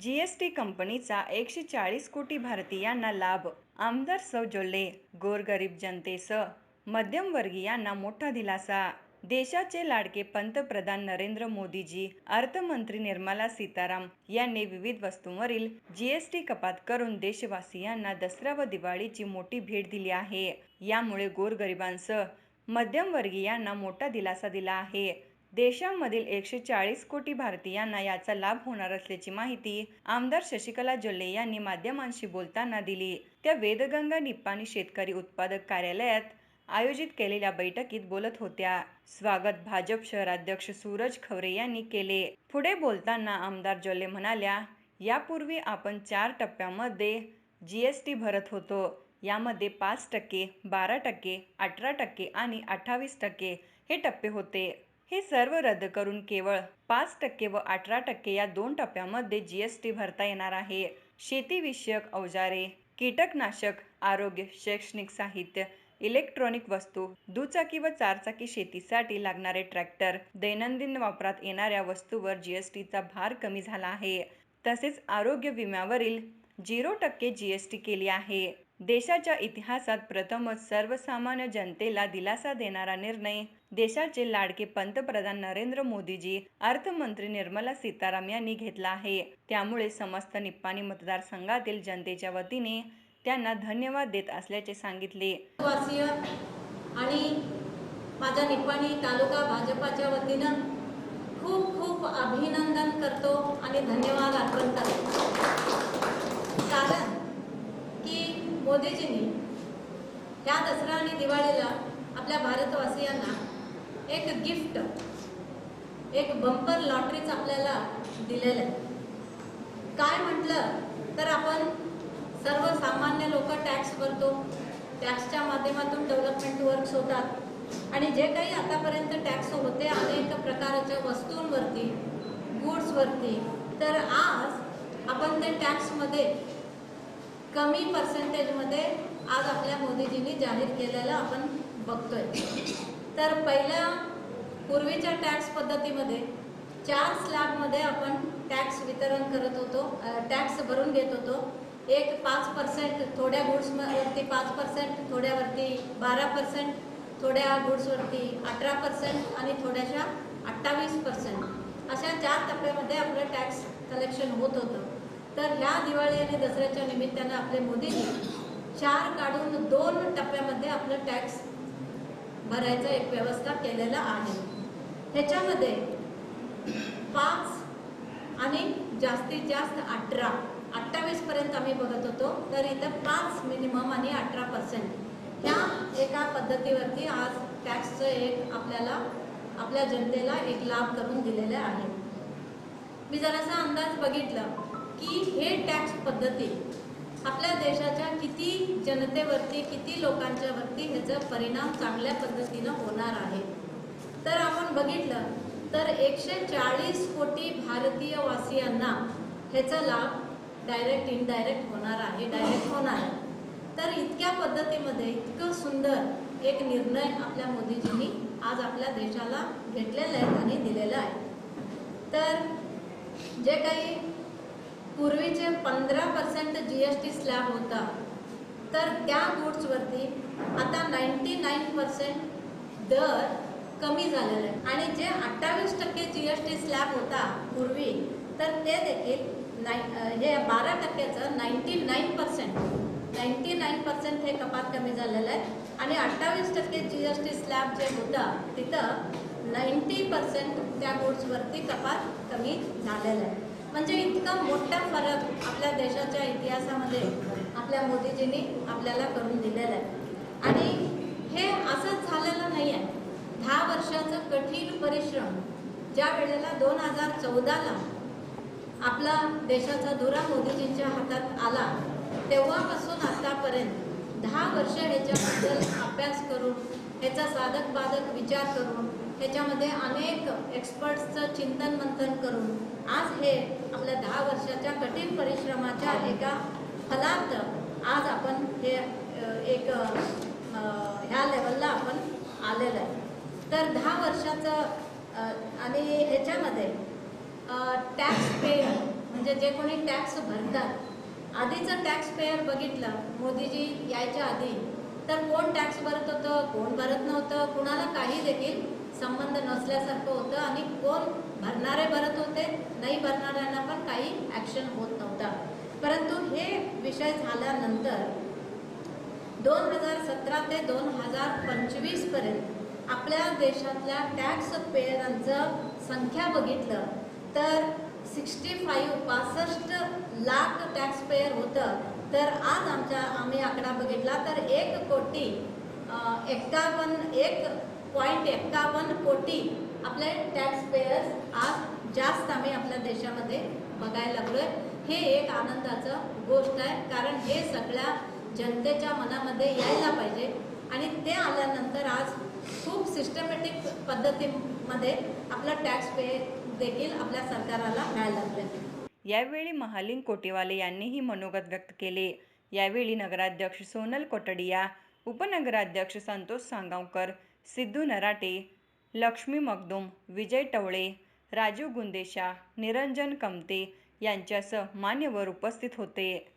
जी S T कंपनीचा एकशे चाळीस कोटी भारतीयांना लाभ. आमदार सौ जोल्ले गोरगरीब जनतेसह मध्यमवर्गीयांना मोठा दिलासा. देशाचे लाडके पंतप्रधान नरेंद्र मोदीजी अर्थमंत्री निर्मला सीताराम यांनी विविध वस्तूंवरील जीएसटी कपात करून देशवासियांना दसरा व दिवाळीची मोठी भेट दिली आहे. यामुळे गोरगरिबांसह मध्यमवर्गीयांना मोठा दिलासा दिला आहे. देशामधील एकशे चाळीस कोटी भारतीयांना याचा लाभ होणार असल्याची माहिती आमदार शशिकला जोल्ले यांनी माध्यमांशी बोलताना दिली. त्या वेदगंगा निप्पाणी शेतकरी उत्पादक कार्यालयात आयोजित केलेल्या बैठकीत बोलत होत्या. स्वागत भाजप शहराध्यक्ष सूरज खवरे यांनी केले. पुढे बोलताना आमदार जोल्ले म्हणाल्या यापूर्वी आपण चार टप्प्यामध्ये जी एस टी भरत होतो. यामध्ये पाच टक्के बारा टक्के अठरा टक्के आणि अठ्ठावीस टक्के हे टप्पे होते. हे सर्व रद्द करून केवळ पाच टक्के व अठरा टक्के या दोन टप्प्यामध्ये जी एस टी भरता येणार आहे. शेतीविषयक अवजारे कीटकनाशक आरोग्य शैक्षणिक साहित्य इलेक्ट्रॉनिक वस्तू दुचाकी व चारचाकी शेतीसाठी लागणारे ट्रॅक्टर दैनंदिन वापरात येणाऱ्या वस्तूवर जीएसटीचा भार कमी झाला आहे. तसेच आरोग्य विम्यावरील झिरो टक्के जीएसटी केली आहे. देशाच्या इतिहासात प्रथमच सर्वसामान्य जनतेला दिलासा देणारा निर्णय देशाचे लाडके पंतप्रधान नरेंद्र मोदीजी अर्थमंत्री निर्मला सीताराम यांनी घेतला आहे. त्यामुळे समस्त निप्पाणी मतदारसंघातील जनतेच्या वतीने त्यांना धन्यवाद देत असल्याचे सांगितले. आणि माझ्या निपाणी तालुका भाजपाच्या वतीनं खूप खूप अभिनंदन करतो आणि धन्यवाद अर्पण करतो कारण की मोदीजींनी ह्या दसरा आणि दिवाळीला आपल्या भारतवासियांना एक गिफ्ट एक बंपर लॉटरीच आपल्याला दिलेलं आहे. काय म्हटलं तर आपण सर्वसामान्य लोक टॅक्स भरतो टॅक्सच्या माध्यमातून डेव्हलपमेंट वर्क्स होतात आणि जे काही आतापर्यंत टॅक्स होते अनेक प्रकारच्या वस्तूंवरती गुड्सवरती तर आज आपण ते टॅक्समध्ये कमी पर्सेंटेजमध्ये आज आपल्या मोदीजींनी जाहीर केलेलं आपण बघतोय. तर पहिल्या पूर्वीच्या टॅक्स पद्धतीमध्ये चार स्लॅबमध्ये आपण टॅक्स वितरण करत होतो टॅक्स भरून घेत होतो. एक पाच पर्सेंट थोड्या गुड्सवरती पाच पर्सेंट थोड्यावरती बारा पर्सेंट थोड्या गुड्सवरती अठरा पर्सेंट आणि थोड्याशा अठ्ठावीस पर्सेंट अशा चार टप्प्यामध्ये आपलं टॅक्स कलेक्शन होत होतं. तर ह्या दिवाळी आणि दसऱ्याच्या निमित्तानं आपले मोदींनी चार काढून दोन टप्प्यामध्ये आपलं टॅक्स भरायचं एक व्यवस्था केलेलं आहे. ह्याच्यामध्ये पाच आणि जास्तीत जास्त अठरा अठ्ठावीसपर्यंत आम्ही बघत होतो तर इथं पाच मिनिमम आणि अठरा पर्सेंट ह्या एका पद्धतीवरती आज टॅक्सचं एक आपल्याला आपल्या जनतेला एक लाभ करून दिलेला आहे. मी जरासा अंदाज बघितला. की हे टॅक्स पद्धती आपल्या देशाच्या किती जनतेवरती किती लोकांच्या वरती ह्याचा परिणाम चांगल्या पद्धतीनं होणार आहे. तर आपण बघितलं तर एकशे चाळीस कोटी भारतीय वासियांना ह्याचा लाभ डायरेक्ट इनडायरेक्ट होणार आहे डायरेक्ट होणार आहे. तर इतक्या पद्धतीमध्ये इतकं सुंदर एक निर्णय आपल्या मोदीजींनी आज आपल्या देशाला घेतलेला आहे आणि दिलेला आहे. तर जे काही पूर्वीचे पंधरा percent G S T slab होता. तर त्या गुड्सवरती आता नाईन्टी नाईन पर्सेंट दर कमी झालेला आहे. आणि जे अठ्ठावीस टक्के जी एस टी स्लॅब होता पूर्वी तर ते देखील नाई हे बारा टक्क्याचं ninety nine percent ninety nine percent हे कपात कमी झालेलं आहे. आणि अठ्ठावीस टक्के जी एस टी स्लॅब जे होता तिथं नाईन्टी पर्सेंट त्या गुड्सवरती कपात कमी झालेलं आहे. म्हणजे इतका मोठा फरक आपल्या देशाच्या इतिहासामध्ये आपल्या मोदीजींनी आपल्याला करून दिलेला आहे. आणि हे असंच झालेलं नाही आहे. दहा वर्षाचं कठीण परिश्रम ज्या वेळेला दोन हजार चौदाला आपला देशाचा धुरा मोदीजींच्या हातात आला तेव्हापासून आतापर्यंत दहा वर्ष ह्याच्याबद्दल अभ्यास करून ह्याचा साधक बाधक विचार करून ह्याच्यामध्ये अनेक एक्सपर्ट्सचं चिंतन मंथन करून आज हे आपल्या दहा वर्षाच्या कठीण परिश्रमाच्या एका फलार्थ आज आपण हे एक ह्या लेवलला आपण आलेलं आहे. तर दहा वर्षाचं आणि ह्याच्यामध्ये टॅक्स पेयर म्हणजे जे कोणी टॅक्स भरतात आधीचं टॅक्स पेयर बघितलं मोदीजी यायच्या आधी तर कोण टॅक्स भरत होतं कोण भरत नव्हतं कुणाला काही देखील संबंध नसल्यासारखं होतं आणि कोण भरणारे भरत होते नाही भरणाऱ्यांना पण काही ॲक्शन होत नव्हता. परंतु हे विषय झाल्यानंतर दोन हजार सतरा ते दोन हजार पंचवीसपर्यंत आपल्या देशातल्या टॅक्स पेअरांचं संख्या बघितलं तर सिक्स्टी फाईव्ह पासष्ट लाख टॅक्स पेअर होतं. तर आज आमच्या आम्ही आकडा बघितला तर एक कोटी एकावन्न एक पॉईंट एक्कावन्न कोटी आपले टॅक्स पेयर्स आज जास्त आम्ही आपल्या देशामध्ये बघायला लागलोय. हे एक आनंदाचं गोष्ट आहे. कारण हे सगळ्या जनतेच्या मनामध्ये यायला पाहिजे. आणि ते आल्यानंतर आज खूप सिस्टमॅटिक पद्धतीमध्ये आपला टॅक्स पे देखील आपल्या सरकाराला मिळायला लागले. यावेळी महालिंग कोटेवाले यांनीही मनोगत व्यक्त केले. यावेळी नगराध्यक्ष सोनल कोटडिया उपनगराध्यक्ष संतोष सांगावकर सिद्धू नराटे लक्ष्मी मगदुम विजय टवळे राजू गुंदेशा निरंजन कमते यांच्यासह मान्यवर उपस्थित होते.